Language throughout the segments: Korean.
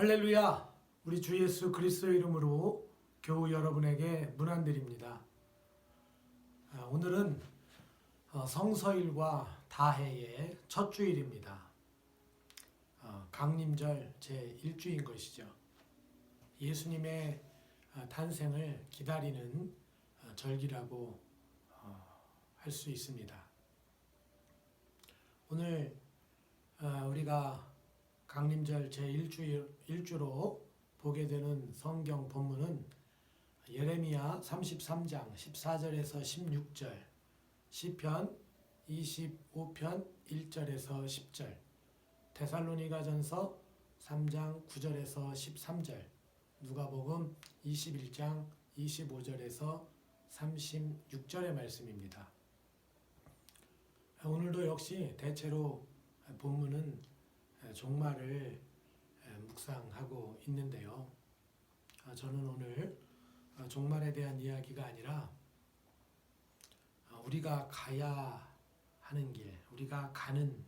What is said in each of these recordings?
할렐루야! 우리 주 예수 그리스도 이름으로 교우 여러분에게 문안드립니다. 아, 오늘은 어, 성서일과 다해의 첫 주일입니다. 어, 강림절 제 1주인 것이죠. 예수님의 어, 탄생을 기다리는 어, 절기라고 할 수 있습니다. 오늘 어, 우리가 강림절 제1주, 1주로 보게 되는 성경 본문은 예레미야 33장 14절에서 16절, 시편 25편 1절에서 10절, 데살로니가전서 3장 9절에서 13절, 누가복음 21장 25절에서 36절의 말씀입니다. 오늘도 역시 대체로 본문은 종말을 묵상하고 있는데요. 아, 저는 오늘 어, 종말에 대한 이야기가 아니라 어, 우리가 가야 하는 길, 우리가 가는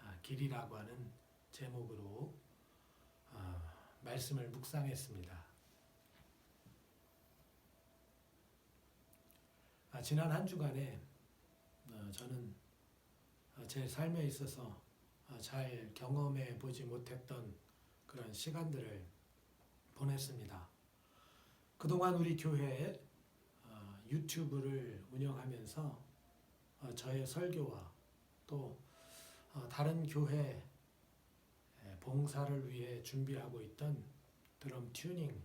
아, 길이라고 하는 제목으로 어, 말씀을 묵상했습니다. 아, 지난 한 주간에 저는 제 삶에 있어서 잘 경험해 보지 못했던 그런 시간들을 보냈습니다. 그동안 우리 교회 어, 유튜브를 운영하면서 어, 저의 설교와 또 어, 다른 교회 봉사를 위해 준비하고 있던 드럼 튜닝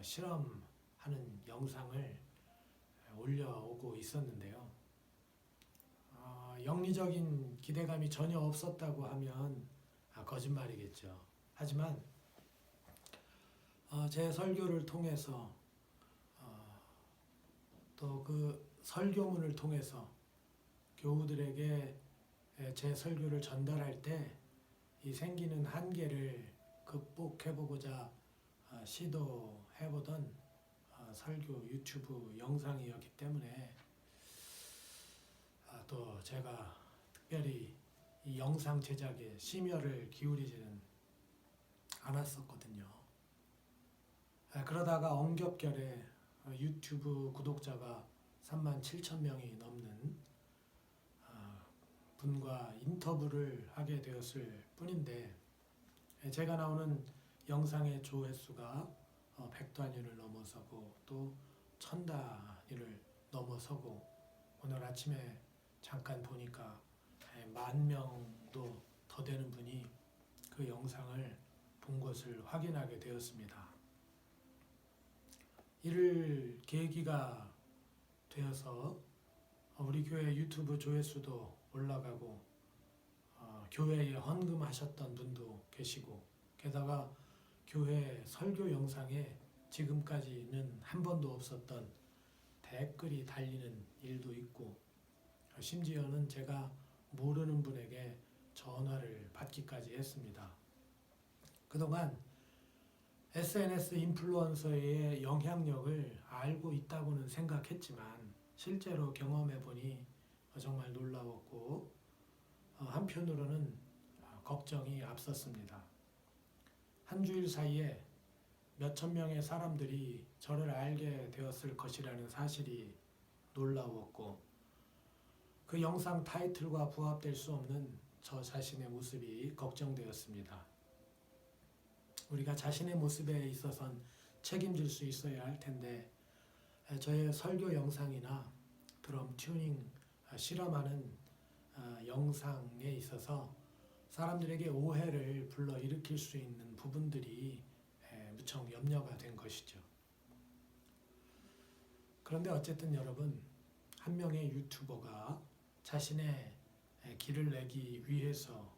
실험하는 영상을 올려오고 있었는데요. 영리적인 기대감이 전혀 없었다고 하면 아, 거짓말이겠죠. 하지만 어, 제 설교를 통해서 어, 또그 설교문을 통해서 교우들에게 제 설교를 전달할 때 이 생기는 한계를 극복해보고자 어, 시도해보던 어, 설교 유튜브 영상이었기 때문에 아, 또 제가 특별히 이 영상 제작에 심혈을 기울이지는 않았었거든요. 아, 그러다가 엉겹결에 유튜브 구독자가 3만 7천 명이 넘는 아, 분과 인터뷰를 하게 되었을 뿐인데 제가 나오는 영상의 조회수가 100단위를 어, 넘어서고 또 1000단위를 넘어서고 오늘 아침에 잠깐 보니까 만 명도 더 되는 분이 그 영상을 본 것을 확인하게 되었습니다. 이를 계기가 되어서 우리 교회 유튜브 조회수도 올라가고 어, 교회에 헌금하셨던 분도 계시고 게다가 교회 설교 영상에 지금까지는 한 번도 없었던 댓글이 달리는 일도 있고 심지어는 제가 모르는 분에게 전화를 받기까지 했습니다. 그동안 SNS 인플루언서의 영향력을 알고 있다고는 생각했지만 실제로 경험해 보니 정말 놀라웠고 어, 한편으로는 걱정이 앞섰습니다. 한 주일 사이에 몇천 명의 사람들이 저를 알게 되었을 것이라는 사실이 놀라웠고 그 영상 타이틀과 부합될 수 없는 저 자신의 모습이 걱정되었습니다. 우리가 자신의 모습에 있어선 책임질 수 있어야 할 텐데 저의 설교 영상이나 드럼 튜닝 아, 실험하는 아, 영상에 있어서 사람들에게 오해를 불러 일으킬 수 있는 부분들이 무척 염려가 된 것이죠. 그런데 어쨌든 여러분 한 명의 유튜버가 자신의 길을 내기 위해서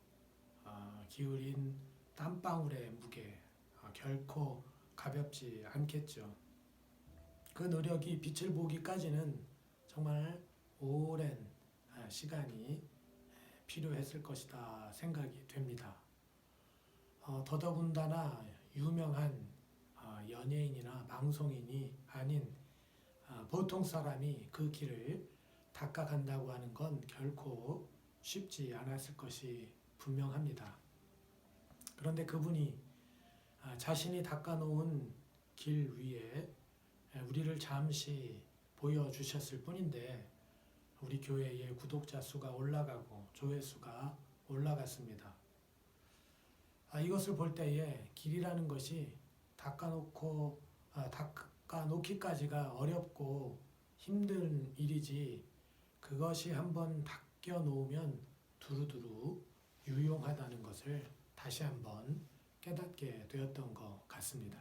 아, 기울인 땀방울의 무게 아, 결코 가볍지 않겠죠. 그 노력이 빛을 보기까지는 정말 오랜 아, 시간이 필요했을 것이다 생각이 됩니다. 어, 더더군다나 유명한 연예인이나 방송인이 아닌 보통 사람이 그 길을 닦아간다고 하는 건 결코 쉽지 않았을 것이 분명합니다. 그런데 그분이 아, 자신이 닦아놓은 길 위에 우리를 잠시 보여주셨을 뿐인데 우리 교회의 구독자 수가 올라가고 조회 수가 올라갔습니다. 아, 이것을 볼 때에 길이라는 것이 닦아놓고 아, 닦아놓기까지가 어렵고 힘든 일이지 그것이 한번 닦여 놓으면 두루두루 유용하다는 것을 다시 한번 깨닫게 되었던 것 같습니다.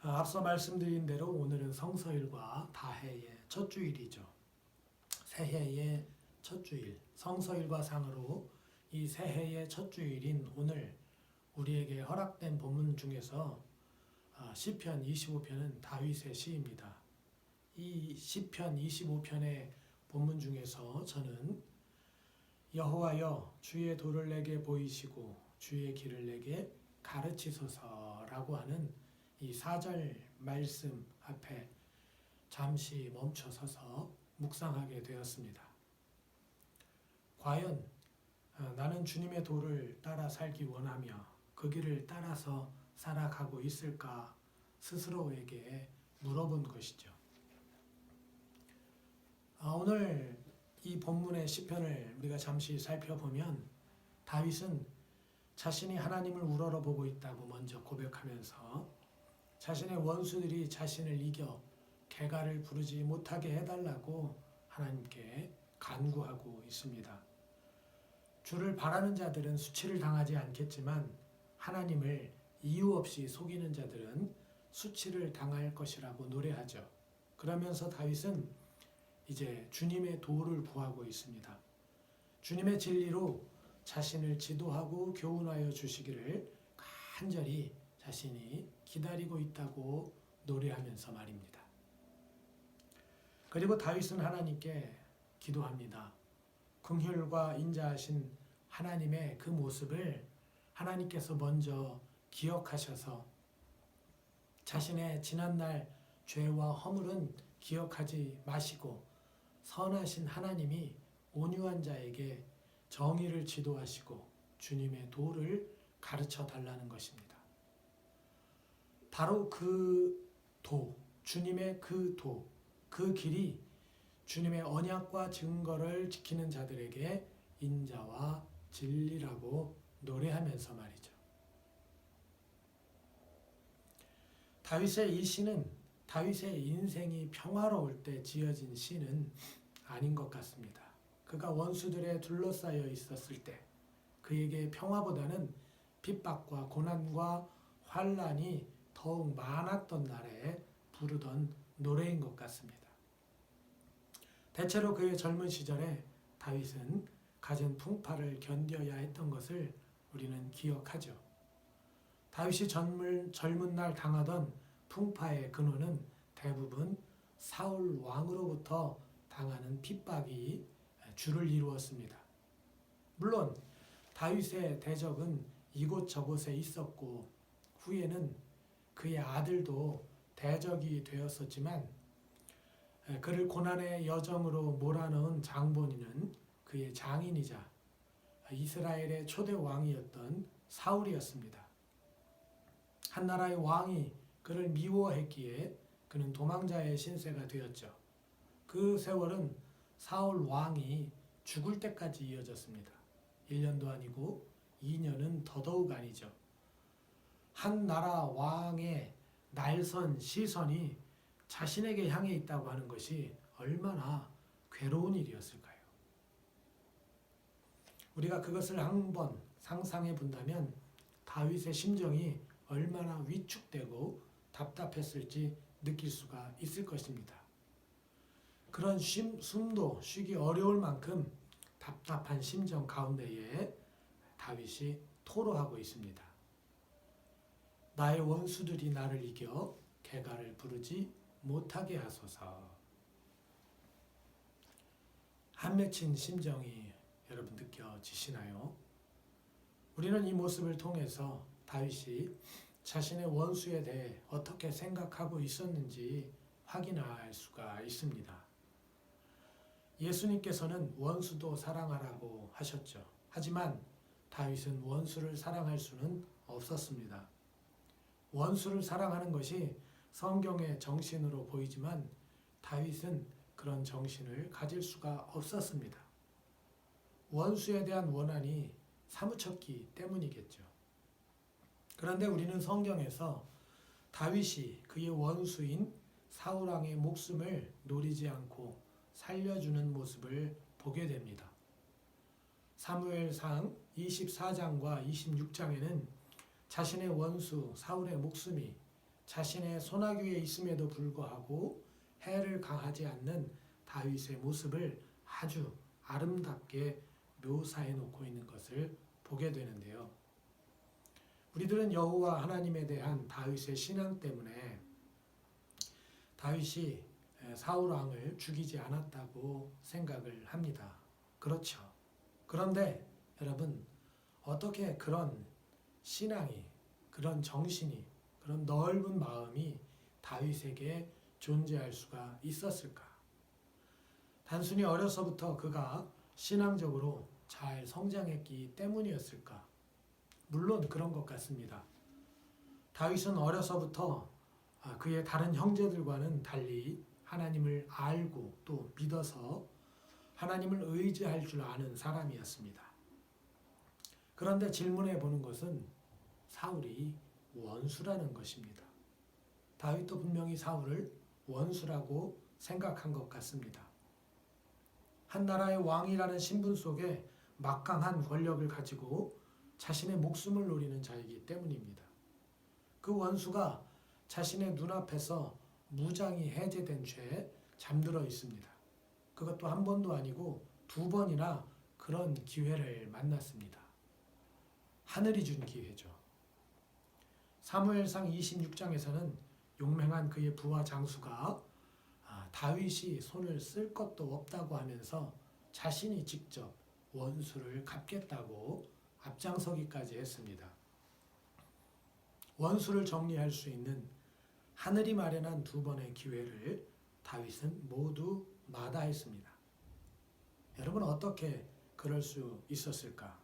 아, 앞서 말씀드린 대로 오늘은 성서일과 다해의 첫 주일이죠. 새해의 첫 주일, 성서일과 상으로 이 새해의 첫 주일인 오늘 우리에게 허락된 본문 중에서 아, 시편 25편은 다윗의 시입니다. 이 시편 25편의 본문 중에서 저는 여호와여 주의 도를 내게 보이시고 주의 길을 내게 가르치소서라고 하는 이 4절 말씀 앞에 잠시 멈춰 서서 묵상하게 되었습니다. 과연 어, 나는 주님의 도를 따라 살기 원하며 그 길을 따라서 살아가고 있을까 스스로에게 물어본 것이죠. 아, 오늘 이 본문의 시편을 우리가 잠시 살펴보면 다윗은 자신이 하나님을 우러러보고 있다고 먼저 고백하면서 자신의 원수들이 자신을 이겨 개가를 부르지 못하게 해달라고 하나님께 간구하고 있습니다. 주를 바라는 자들은 수치를 당하지 않겠지만 하나님을 이유 없이 속이는 자들은 수치를 당할 것이라고 노래하죠. 그러면서 다윗은 이제 주님의 도를 구하고 있습니다. 주님의 진리로 자신을 지도하고 교훈하여 주시기를 간절히 자신이 기다리고 있다고 노래하면서 말입니다. 그리고 다윗은 하나님께 기도합니다. 긍휼과 인자하신 하나님의 그 모습을 하나님께서 먼저 기억하셔서 자신의 지난날 죄와 허물은 기억하지 마시고 선하신 하나님이 온유한 자에게 정의를 지도하시고 주님의 도를 가르쳐 달라는 것입니다. 바로 그 도, 주님의 그 도, 그 길이 주님의 언약과 증거를 지키는 자들에게 인자와 진리라고 노래하면서 말이죠. 다윗의 이 시는 다윗의 인생이 평화로울 때 지어진 시는 아닌 것 같습니다. 그가 원수들에 둘러싸여 있었을 때 그에게 평화보다는 핍박과 고난과 환란이 더욱 많았던 날에 부르던 노래인 것 같습니다. 대체로 그의 젊은 시절에 다윗은 가진 풍파를 견뎌야 했던 것을 우리는 기억하죠. 다윗이 젊은, 젊은 날 당하던 풍파의 근원은 대부분 사울 왕으로부터 당하는 핍박이 주를 이루었습니다. 물론 다윗의 대적은 이곳저곳에 있었고 후에는 그의 아들도 대적이 되었었지만 그를 고난의 여정으로 몰아넣은 장본인은 그의 장인이자 이스라엘의 초대 왕이었던 사울이었습니다. 한 나라의 왕이 그를 미워했기에 그는 도망자의 신세가 되었죠. 그 세월은 사울 왕이 죽을 때까지 이어졌습니다. 1년도 아니고 2년은 더더욱 아니죠. 한 나라 왕의 날선 시선이 자신에게 향해 있다고 하는 것이 얼마나 괴로운 일이었을까요? 우리가 그것을 한 번 상상해 본다면 다윗의 심정이 얼마나 위축되고 답답했을지 느낄 수가 있을 것입니다. 그런 쉼, 숨도 쉬기 어려울 만큼 답답한 심정 가운데에 다윗이 토로하고 있습니다. 나의 원수들이 나를 이겨 개가를 부르지 못하게 하소서. 한 맺힌 심정이 여러분 느껴지시나요? 우리는 이 모습을 통해서 다윗이 자신의 원수에 대해 어떻게 생각하고 있었는지 확인할 수가 있습니다. 예수님께서는 원수도 사랑하라고 하셨죠. 하지만 다윗은 원수를 사랑할 수는 없었습니다. 원수를 사랑하는 것이 성경의 정신으로 보이지만 다윗은 그런 정신을 가질 수가 없었습니다. 원수에 대한 원한이 사무쳤기 때문이겠죠. 그런데 우리는 성경에서 다윗이 그의 원수인 사울 왕의 목숨을 노리지 않고 살려주는 모습을 보게 됩니다. 사무엘상 24장과 26장에는 자신의 원수 사울의 목숨이 자신의 손아귀에 있음에도 불구하고 해를 가하지 않는 다윗의 모습을 아주 아름답게 묘사해 놓고 있는 것을 보게 되는데요. 우리들은 여호와 하나님에 대한 다윗의 신앙 때문에 다윗이 사울 왕을 죽이지 않았다고 생각을 합니다. 그렇죠. 그런데 여러분 어떻게 그런 신앙이 그런 정신이 그런 넓은 마음이 다윗에게 존재할 수가 있었을까? 단순히 어려서부터 그가 신앙적으로 잘 성장했기 때문이었을까? 물론 그런 것 같습니다. 다윗은 어려서부터 아, 그의 다른 형제들과는 달리 하나님을 알고 또 믿어서 하나님을 의지할 줄 아는 사람이었습니다. 그런데 질문해 보는 것은 사울이 원수라는 것입니다. 다윗도 분명히 사울을 원수라고 생각한 것 같습니다. 한 나라의 왕이라는 신분 속에 막강한 권력을 가지고 자신의 목숨을 노리는 자이기 때문입니다. 그 원수가 자신의 눈앞에서 무장이 해제된 채 잠들어 있습니다. 그것도 한 번도 아니고 두 번이나 그런 기회를 만났습니다. 하늘이 준 기회죠. 사무엘상 26장에서는 용맹한 그의 부하 장수가 아, 다윗이 손을 쓸 것도 없다고 하면서 자신이 직접 원수를 갚겠다고 앞장서기까지 했습니다. 원수를 정리할 수 있는 하늘이 마련한 두 번의 기회를 다윗은 모두 마다했습니다. 여러분 어떻게 그럴 수 있었을까?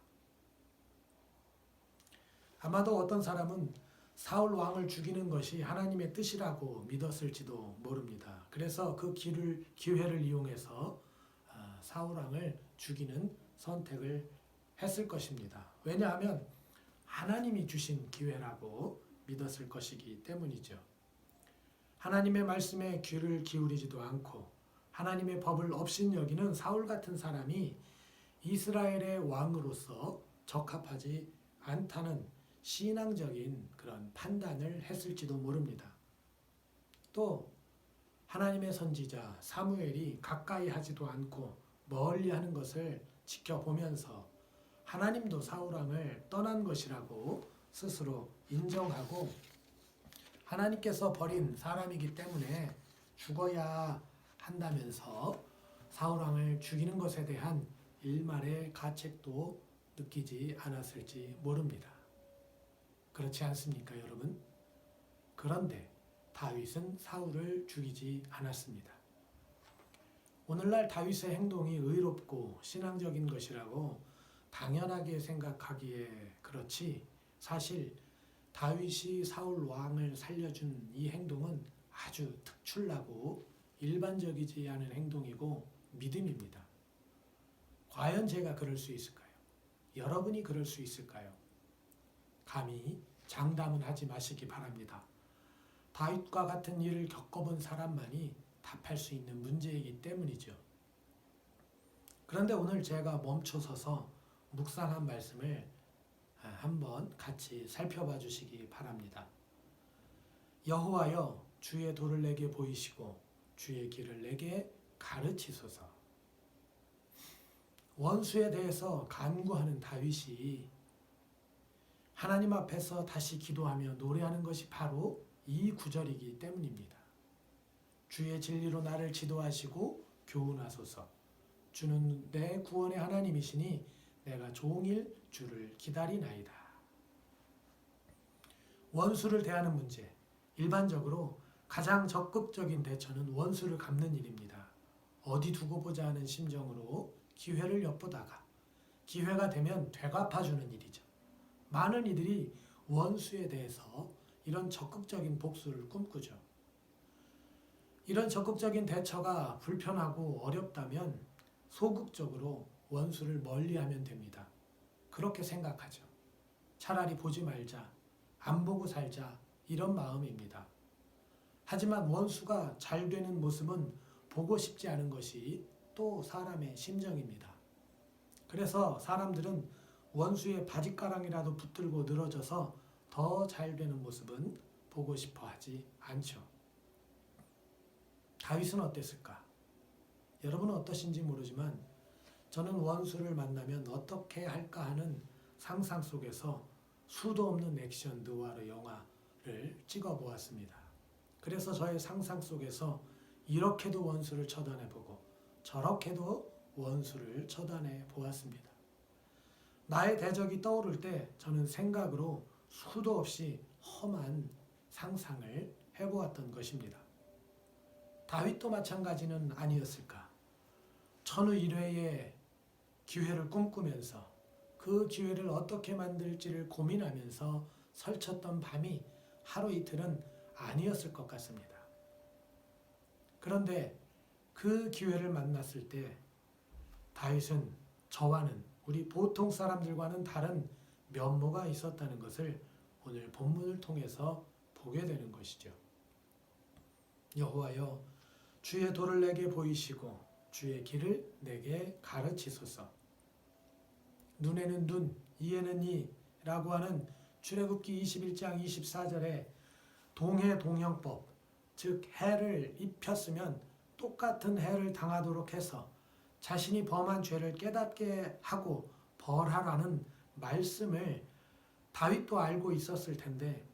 아마도 어떤 사람은 사울 왕을 죽이는 것이 하나님의 뜻이라고 믿었을지도 모릅니다. 그래서 그 길을 기회를 이용해서 아, 사울 왕을 죽이는 선택을 했을 것입니다. 왜냐하면 하나님이 주신 기회라고 믿었을 것이기 때문이죠. 하나님의 말씀에 귀를 기울이지도 않고 하나님의 법을 업신여기는 사울 같은 사람이 이스라엘의 왕으로서 적합하지 않다는 신앙적인 그런 판단을 했을지도 모릅니다. 또 하나님의 선지자 사무엘이 가까이 하지도 않고 멀리 하는 것을 지켜보면서 하나님도 사울 왕을 떠난 것이라고 스스로 인정하고 하나님께서 버린 사람이기 때문에 죽어야 한다면서 사울 왕을 죽이는 것에 대한 일말의 가책도 느끼지 않았을지 모릅니다. 그렇지 않습니까, 여러분? 그런데 다윗은 사울을 죽이지 않았습니다. 오늘날 다윗의 행동이 의롭고 신앙적인 것이라고 당연하게 생각하기에 그렇지 사실 다윗이 사울 왕을 살려준 이 행동은 아주 특출나고 일반적이지 않은 행동이고 믿음입니다. 과연 제가 그럴 수 있을까요? 여러분이 그럴 수 있을까요? 감히 장담은 하지 마시기 바랍니다. 다윗과 같은 일을 겪어본 사람만이 답할 수 있는 문제이기 때문이죠. 그런데 오늘 제가 멈춰서서 묵상한 말씀을 한번 같이 살펴봐 주시기 바랍니다. 여호와여 주의 도를 내게 보이시고 주의 길을 내게 가르치소서. 원수에 대해서 간구하는 다윗이 하나님 앞에서 다시 기도하며 노래하는 것이 바로 이 구절이기 때문입니다. 주의 진리로 나를 지도하시고 교훈하소서. 주는 내 구원의 하나님이시니 내가 종일 주를 기다리나이다. 원수를 대하는 문제. 일반적으로 가장 적극적인 대처는 원수를 갚는 일입니다. 어디 두고 보자 하는 심정으로 기회를 엿보다가 기회가 되면 되갚아주는 일이죠. 많은 이들이 원수에 대해서 이런 적극적인 복수를 꿈꾸죠. 이런 적극적인 대처가 불편하고 어렵다면 소극적으로 원수를 멀리하면 됩니다. 그렇게 생각하죠. 차라리 보지 말자, 안 보고 살자 이런 마음입니다. 하지만 원수가 잘 되는 모습은 보고 싶지 않은 것이 또 사람의 심정입니다. 그래서 사람들은 원수의 바짓가랑이라도 붙들고 늘어져서 더 잘 되는 모습은 보고 싶어 하지 않죠. 다윗은 어땠을까? 여러분은 어떠신지 모르지만 저는 원수를 만나면 어떻게 할까 하는 상상 속에서 수도 없는 액션 느와르 영화를 찍어 보았습니다. 그래서 저의 상상 속에서 이렇게도 원수를 처단해 보고 저렇게도 원수를 처단해 보았습니다. 나의 대적이 떠오를 때 저는 생각으로 수도 없이 험한 상상을 해보았던 것입니다. 다윗도 마찬가지는 아니었을까? 천우 일회의 기회를 꿈꾸면서 그 기회를 어떻게 만들지를 고민하면서 설쳤던 밤이 하루 이틀은 아니었을 것 같습니다. 그런데 그 기회를 만났을 때 다윗은 저와는 우리 보통 사람들과는 다른 면모가 있었다는 것을 오늘 본문을 통해서 보게 되는 것이죠. 여호와여 주의 도를 내게 보이시고 주의 길을 내게 가르치소서. 눈에는 눈, 이에는 이라고 하는 출애굽기 21장 24절에 동해 동형법, 즉 해를 입혔으면 똑같은 해를 당하도록 해서 자신이 범한 죄를 깨닫게 하고 벌하라는 말씀을 다윗도 알고 있었을 텐데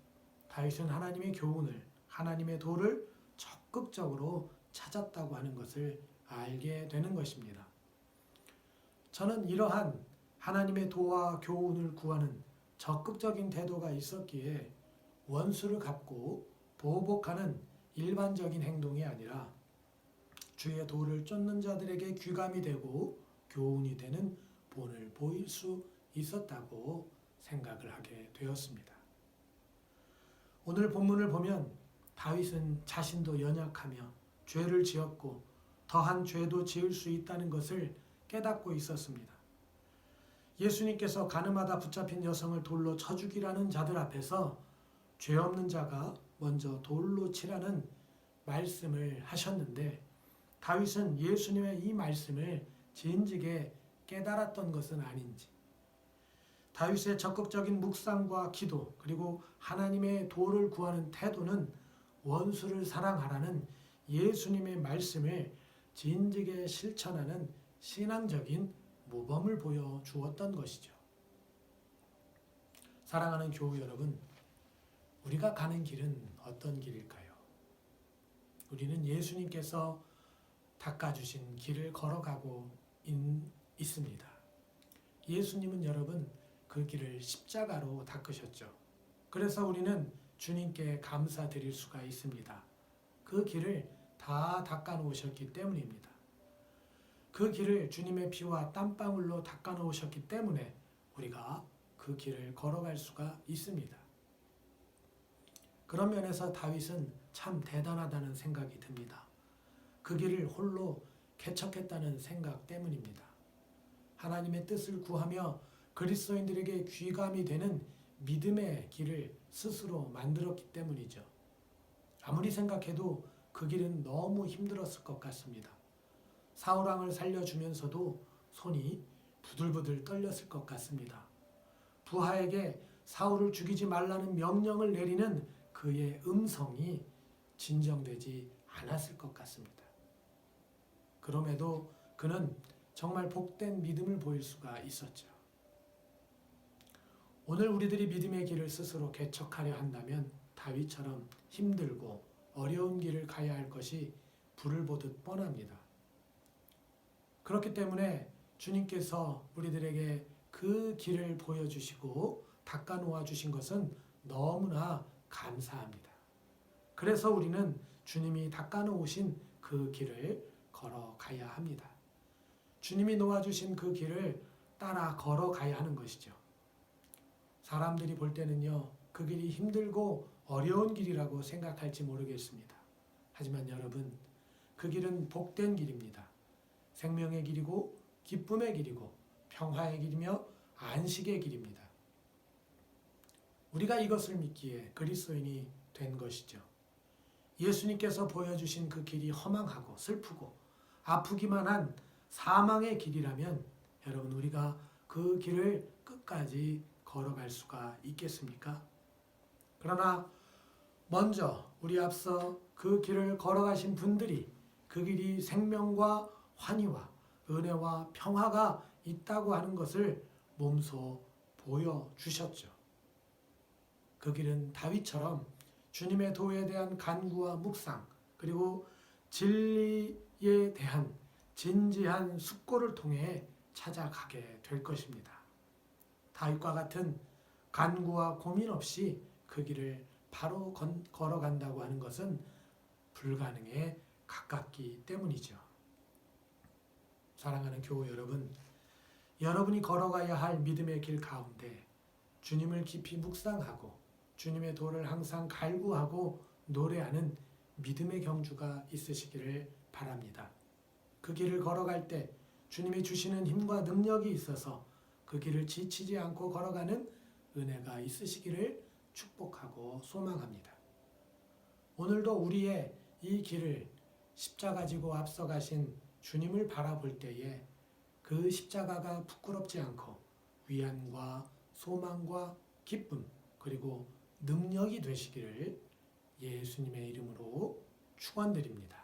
다윗은 하나님의 교훈을 하나님의 도를 적극적으로 찾았다고 하는 것을 알게 되는 것입니다. 저는 이러한 하나님의 도와 교훈을 구하는 적극적인 태도가 있었기에 원수를 갚고 보복하는 일반적인 행동이 아니라 주의 도를 쫓는 자들에게 귀감이 되고 교훈이 되는 본을 보일 수 있었다고 생각을 하게 되었습니다. 오늘 본문을 보면 다윗은 자신도 연약하며 죄를 지었고 더한 죄도 지을 수 있다는 것을 깨닫고 있었습니다. 예수님께서 가늠하다 붙잡힌 여성을 돌로 쳐 죽이라는 자들 앞에서 죄 없는 자가 먼저 돌로 치라는 말씀을 하셨는데 다윗은 예수님의 이 말씀을 진즉에 깨달았던 것은 아닌지. 다윗의 적극적인 묵상과 기도 그리고 하나님의 도를 구하는 태도는 원수를 사랑하라는 예수님의 말씀을 진즉에 실천하는 신앙적인 모범을 보여 주었던 것이죠. 사랑하는 교우 여러분, 우리가 가는 길은 어떤 길일까요? 우리는 예수님께서 닦아주신 길을 걸어가고 있, 습니다 예수님은 여러분 그 길을 십자가로 닦으셨죠. 그래서 우리는 주님께 감사드릴 수가 있습니다. 그 길을 다 닦아 놓으셨기 때문입니다. 그 길을 주님의 피와 땀방울로 닦아 놓으셨기 때문에 우리가 그 길을 걸어갈 수가 있습니다. 그런 면에서 다윗은 참 대단하다는 생각이 듭니다. 그 길을 홀로 개척했다는 생각 때문입니다. 하나님의 뜻을 구하며 그리스도인들에게 귀감이 되는 믿음의 길을 스스로 만들었기 때문이죠. 아무리 생각해도 그 길은 너무 힘들었을 것 같습니다. 사울왕을 살려주면서도 손이 부들부들 떨렸을 것 같습니다. 부하에게 사울을 죽이지 말라는 명령을 내리는 그의 음성이 진정되지 않았을 것 같습니다. 그럼에도 그는 정말 복된 믿음을 보일 수가 있었죠. 오늘 우리들이 믿음의 길을 스스로 개척하려 한다면 다윗처럼 힘들고 어려운 길을 가야 할 것이 불을 보듯 뻔합니다. 그렇기 때문에 주님께서 우리들에게 그 길을 보여주시고 닦아 놓아 주신 것은 너무나 감사합니다. 그래서 우리는 주님이 닦아 놓으신 그 길을 걸어가야 합니다. 주님이 놓아주신 그 길을 따라 걸어가야 하는 것이죠. 사람들이 볼 때는요, 그 길이 힘들고 어려운 길이라고 생각할지 모르겠습니다. 하지만 여러분, 그 길은 복된 길입니다. 생명의 길이고, 기쁨의 길이고, 평화의 길이며, 안식의 길입니다. 우리가 이것을 믿기에 그리스도인이 된 것이죠. 예수님께서 보여주신 그 길이 허망하고 슬프고 아프기만 한 사망의 길이라면 여러분 우리가 그 길을 끝까지 걸어갈 수가 있겠습니까? 그러나 먼저 우리 앞서 그 길을 걸어가신 분들이 그 길이 생명과 환희와 은혜와 평화가 있다고 하는 것을 몸소 보여주셨죠. 그 길은 다윗처럼 주님의 도에 대한 간구와 묵상 그리고 진리에 대한 진지한 숙고를 통해 찾아가게 될 것입니다. 다윗과 같은 간구와 고민 없이 그 길을 바로 건, 걸어간다고 하는 것은 불가능에 가깝기 때문이죠. 사랑하는 교우 여러분, 여러분이 걸어가야 할 믿음의 길 가운데 주님을 깊이 묵상하고 주님의 도를 항상 갈구하고 노래하는 믿음의 경주가 있으시기를 바랍니다. 그 길을 걸어갈 때 주님이 주시는 힘과 능력이 있어서 그 길을 지치지 않고 걸어가는 은혜가 있으시기를 축복하고 소망합니다. 오늘도 우리의 이 길을 십자가 지고 앞서가신 주님을 바라볼 때에 그 십자가가 부끄럽지 않고 위안과 소망과 기쁨 그리고 능력이 되시기를 예수님의 이름으로 축원드립니다.